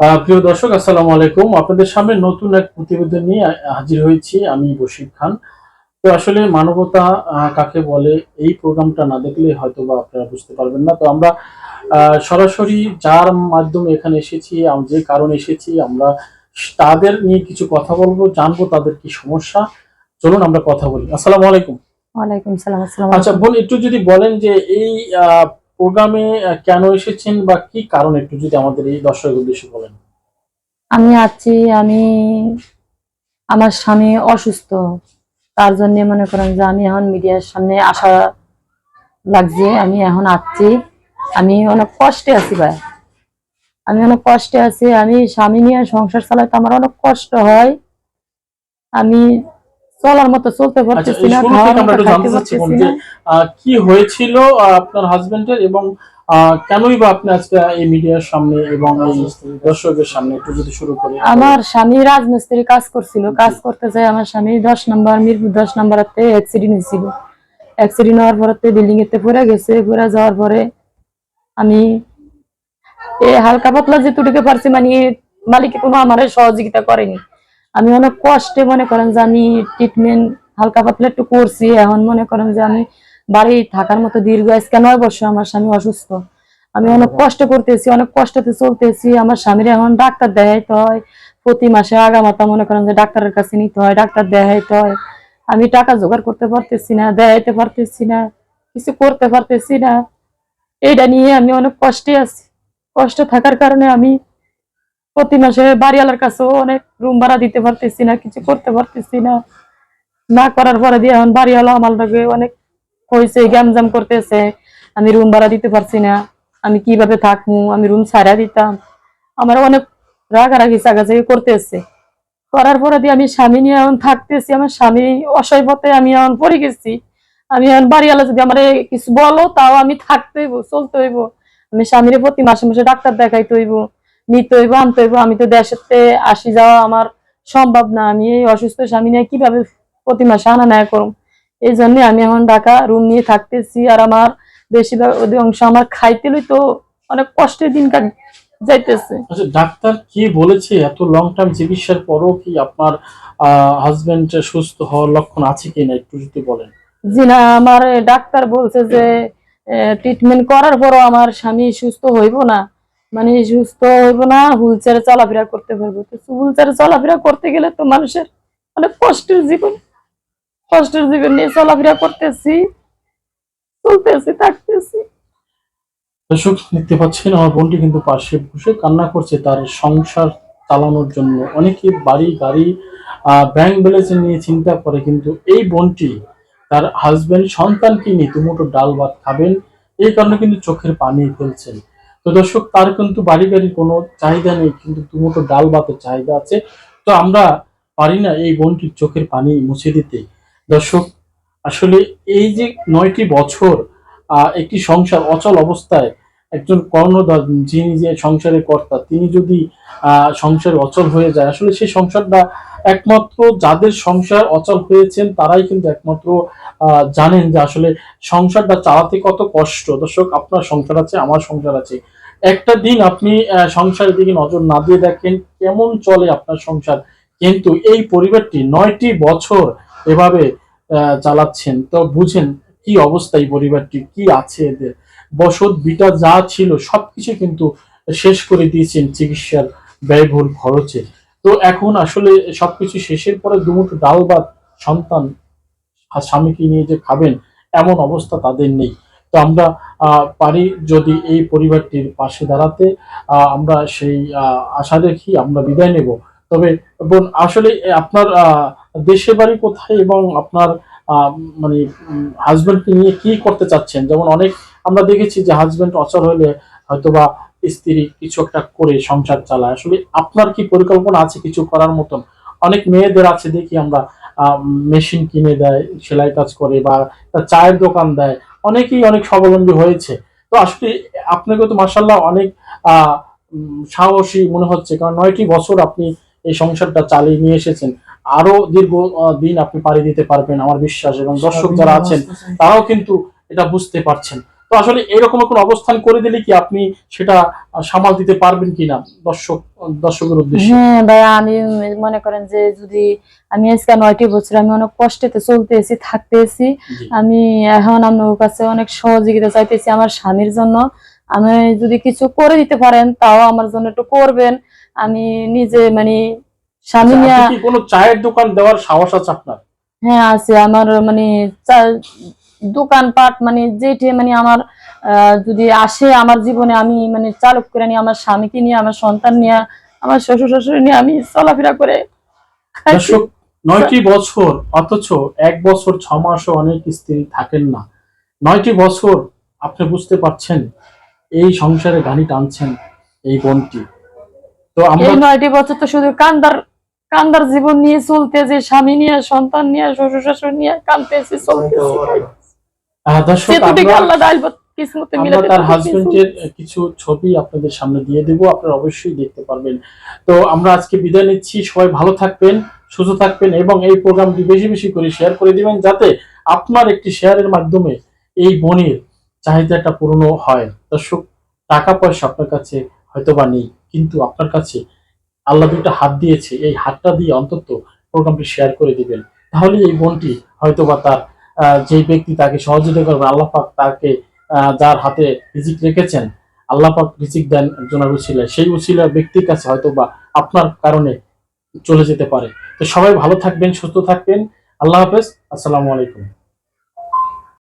প্রিয় দর্শক আসসালামু আলাইকুম। আপনাদের সামনে নতুন এক প্রতিবেদন নিয়ে হাজির হয়েছি আমি বশির খান। তো আসলে মানবতা কাকে বলে এই প্রোগ্রামটা না দেখলে হয়তো বা আপনারা বুঝতে পারবেন না। তো আমরা সরাসরি যার মাধ্যমে এখানে এসেছি যে কারণে এসেছি আমরা তাদের নিয়ে কিছু কথা বলব জানব তাদের কি সমস্যা। চলুন আমরা কথা বলি। আসসালামু আলাইকুম। ওয়ালাইকুম সালাম আসসালাম আচ্ছা বোন একটু যদি বলেন যে এই প্রোগ্রামে কেন এসেছেন বা কি কারণ একটু যদি আমাদের এই দর্শক উদ্দেশ্যে বলেন? আমি আছি, আমি, আমার স্বামী অসুস্থ। তার জন্য মনে করেন যে আমি এখন মিডিয়ার সামনে আসা লাগছে, আমি এখন আসছি আমি অনেক কষ্টে আছি ভাই। আমি অনেক কষ্টে আছি, আমি স্বামী নিয়ে সংসার চালাতে আমার অনেক কষ্ট হয়। আমি চলার মতো চলতে আচ্ছা পারতেছি না শুরু থেকে আমরা একটু জানতে চাচ্ছি যে কি হয়েছিল আপনার হাজবেন্ডের এবং কেনই বা আপনি আজকে এই মিডিয়ার সামনে এবং দর্শকের সামনে একটু যদি শুরু করি। আমার স্বামী রাজমিস্ত্রি কাজ করছিল কাজ করতে যায় আমার স্বামী দশ নম্বর মিরপুর দশ নম্বরতে অ্যাক্সিডেন্ট হয়েছিল। অ্যাক্সিডেন্ট হওয়ার পরে বিল্ডিং এতে পড়ে গেছে পড়ে যাওয়ার পরে আমি এ হালকা পাতলা যে যেটুকুকে পারছি মানে মালিকে কোনো আমার সহযোগিতা করেনি। আমি অনেক কষ্টে মনে করেন যে আমি ট্রিটমেন্ট হালকা পাতলা একটু করছি, এখন মনে করেন যে আমি বাড়ি থাকার মতো দীর্ঘ আজকে নয় বছর আমার স্বামী অসুস্থ। আমি অনেক কষ্ট করতেছি, অনেক কষ্টতে চলতেছি, আমার স্বামীর এখন ডাক্তার দেখাইতে হয়, প্রতি মাসে আগামাতা মনে করেন যে ডাক্তারের কাছে নিতে হয়, ডাক্তার দেখাইতে হয়। আমি টাকা জোগাড় করতে পারতেছি না, দেখাইতে পারতেছি না, কিছু করতে পারতেছি না। এইটা নিয়ে আমি অনেক কষ্টে আছি। কষ্ট থাকার কারণে আমি প্রতি মাসে বাড়িওয়ালার কাছেও অনেক রুম ভাড়া দিতে পারতেছি না, কিছু করতে পারতেছি না। না করার পরে দিয়ে এখন বাড়িওয়ালা আমার লগে অনেক হয়েছে গ্যামজাম করতেছে, আমি রুম ভাড়া দিতে পারছি না, আমি কীভাবে থাকব আমি রুম ছাড়া দিতাম। আমার অনেক রাগারাগি চাগাচাগি করতেছে। করার পরে দিয়ে আমি স্বামী নিয়ে এখন থাকতেছি, আমার স্বামী অসহায় পথে আমি এখন পড়ে গেছি। আমি এখন বাড়িওয়ালা যদি আমার কিছু বলো, তাও আমি থাকতে হইব, চলতে হইব। আমি স্বামীর প্রতি মাসে মাসে ডাক্তার দেখাইতে হইব। নিতে হইব আনতে হইব আমি তো দেশেতে আসি যাওয়া আমার সম্ভব না। আমি এই অসুস্থ স্বামী নিয়ে কীভাবে প্রতি মাসে আনা নেয় করুম এই জন্য আমি এখন ঢাকা রুম নিয়ে থাকতেছি আর আমার বেশিরভাগ অধিকাংশ আমার খাইতে তো অনেক কষ্টের দিন কাট যাইতেছে। আচ্ছা ডাক্তার কি বলেছে? এত লং টার্ম চিকিৎসার পরও কি আপনার হাজবেন্ড সুস্থ হওয়ার লক্ষণ আছে কিনা একটু যদি বলেন? জি না আমার ডাক্তার বলছে যে ট্রিটমেন্ট করার পরও আমার স্বামী সুস্থ হইব না। মানে সুস্থ হইব না হুইল চেয়ারে চলাফেরা করতে পারব। তো হুইল চেয়ারে চলাফেরা করতে গেলে তো মানুষের অনেক কষ্টের জীবন। কষ্টের জীবন নিয়ে চলাফেরা করতেছি, চলতেছি, থাকতেছি। দর্শক, দেখতে পাচ্ছেন, আমার বোনটি কিন্তু পাশে বসে কান্না করছে। তার সংসার চালানোর জন্য অনেকে বাড়ি, গাড়ি ব্যাংক ব্যালেন্স নিয়ে চিন্তা করে, কিন্তু এই বোনটি তার হাজবেন্ড সন্তানকে নিয়ে দুমুটো ডাল ভাত খাবেন। এই কারণে কিন্তু চোখের পানি ফেলছেন। তো দর্শক, তার কিন্তু বাড়ি গাড়ির কোনো চাহিদা নেই, কিন্তু দুমুটো ডাল ভাতের চাহিদা আছে। তো আমরা পারি না এই বোনটির চোখের পানি মুছে দিতে। দর্শক, আসলে এই যে নয়টি বছর একটি সংসার অচল অবস্থায় একজন কর্ণধার, যিনি যে সংসারের কর্তা, তিনি যদি সংসার অচল হয়ে যায়, আসলে সেই সংসারটা একমাত্র যাদের সংসার অচল হয়েছেন, তারাই কিন্তু একমাত্র জানেন যে আসলে সংসারটা চালাতে কত কষ্ট। দর্শক, আপনার সংসার আছে, আমার সংসার আছে। একটা দিন আপনি সংসারের দিকে নজর না দিয়ে দেখেন কেমন চলে আপনার সংসার। কিন্তু এই পরিবারটি নয়টি বছর এভাবে চালাচ্ছেন। তো বুঝেন কি অবস্থা এই পরিবারটি, কি আছে এদের? বসত, বিটা যা ছিল সবকিছু কিন্তু শেষ করে দিয়েছেন চিকিৎসার ব্যয়বহুল খরচে। তো এখন আসলে সবকিছু শেষের পরে দুমুঠো ডাল ভাত সন্তান স্বামীকে নিয়ে যে খাবেন, এমন অবস্থা তাদের নেই। তো আমরা পারি যদি এই পরিবারটির পাশে দাঁড়াতে আমরা সেই আশা রেখি আমরা বিদায় নেব। তবে বোন, আসলে আপনার দেশের বাড়ি কোথায় এবং আপনার মানে হাজবেন্ডকে নিয়ে কি করতে চাচ্ছেন? যেমন অনেক আমরা দেখেছি যে হাজবেন্ড অচল হলে হয়তোবা স্ত্রী কিছু একটা করে সংসার চালায়। আসলে আপনার কি পরিকল্পনা আছে কিছু করার মতন? অনেক মেয়েদের আছে দেখি আমরা মেশিন কিনে দেয়, সেলাই কাজ করে বা চায়ের দোকান দেয়। অনেকেই অনেক স্বাবলম্বী হয়েছে। তো আসলে আপনাকে তো মার্শাল্লাহ অনেক আহ, সাহসী মনে হচ্ছে। কারণ নয়টি বছর আপনি এই সংসারটা চালিয়ে নিয়ে এসেছেন। আরও দীর্ঘ দিন আপনি পাড়ি দিতে পারবেন আমার বিশ্বাস। এবং দর্শক যারা আছেন তারাও কিন্তু এটা বুঝতে পারছেন। তো আসলে এরকম কোনো অবস্থান করে দিলে কি আপনি সেটা সামাল দিতে পারবেন কিনা দর্শক দর্শকের উদ্দেশ্যে? হ্যাঁ ভাই আমি মনে করেন যে যদি আমি আজকে নয়টি বছর আমি অনেক কষ্টেতে চলতেছি থাকতেছি। আমি এখন আপনার কাছে অনেক সহযোগিতা চাইতেছি আমার স্বামীর জন্য। আমি যদি কিছু করে দিতে পারেন তাও আমার জন্য একটু করবেন। আমি নিজে মানে স্বামী আচ্ছা, কোনো চায়ের দোকান দেওয়ার সাহস আছে আপনার? হ্যাঁ আছে। আমার মানে দোকানপাট মানে যেটি মানে আমার আহ, যদি আসে আমার জীবনে আমি মানে চালক করে নিয়ে আমার স্বামীকে নিয়ে আমার সন্তান নিয়ে আমার শ্বশুর শাশুড়ি নিয়ে আমি চলাফেরা করে দর্শক নয়টি বছর অথচ এক বছর ছ মাসও অনেক স্ত্রী থাকেন না। নয়টি বছর আপনি বুঝতে পারছেন এই সংসারে গানি টানছেন এই বোনটি। তো আমরা নয়টি বছর তো শুধু কান্দার কান্দার জীবন নিয়ে চলতে যে স্বামী নিয়ে সন্তান নিয়ে শ্বশুর শাশুড়ি নিয়ে কানতেছি চলতেছি। দর্শক আমরা তার হাজবেন্ডের কিছু ছবি আপনাদের সামনে দিয়ে দেবো আপনারা অবশ্যই দেখতে পারবেন। তো আমরা আজকে বিদায় নিচ্ছি সবাই ভালো থাকবেন সুস্থ থাকবেন এবং এই প্রোগ্রামটি বেশি বেশি করে শেয়ার করে দিবেন যাতে আপনার একটি শেয়ারের মাধ্যমে এই বোনের চাহিদাটা পূর্ণ হয়। দর্শক টাকা পয়সা আপনার কাছে হয়তো বা নেই কিন্তু আপনার কাছে আল্লাহ দুটো হাত দিয়েছে এই হাতটা দিয়ে অন্তত প্রোগ্রামটি শেয়ার করে দিবেন। তাহলে এই বোনটি হয়তো বা তার যেই ব্যক্তি তাকে সহযোগিতা করবে, আল্লাহ পাক তাকে যার হাতে রিজিক রেখেছেন, আল্লাহ পাক রিজিক দেন একজনের উচিলে সেই উচিলা ব্যক্তির কাছে হয়তো বা আপনার কারণে চলে যেতে পারে। তো সবাই ভালো থাকবেন, সুস্থ থাকবেন। আল্লাহ হাফেজ। আসসালামু আলাইকুম।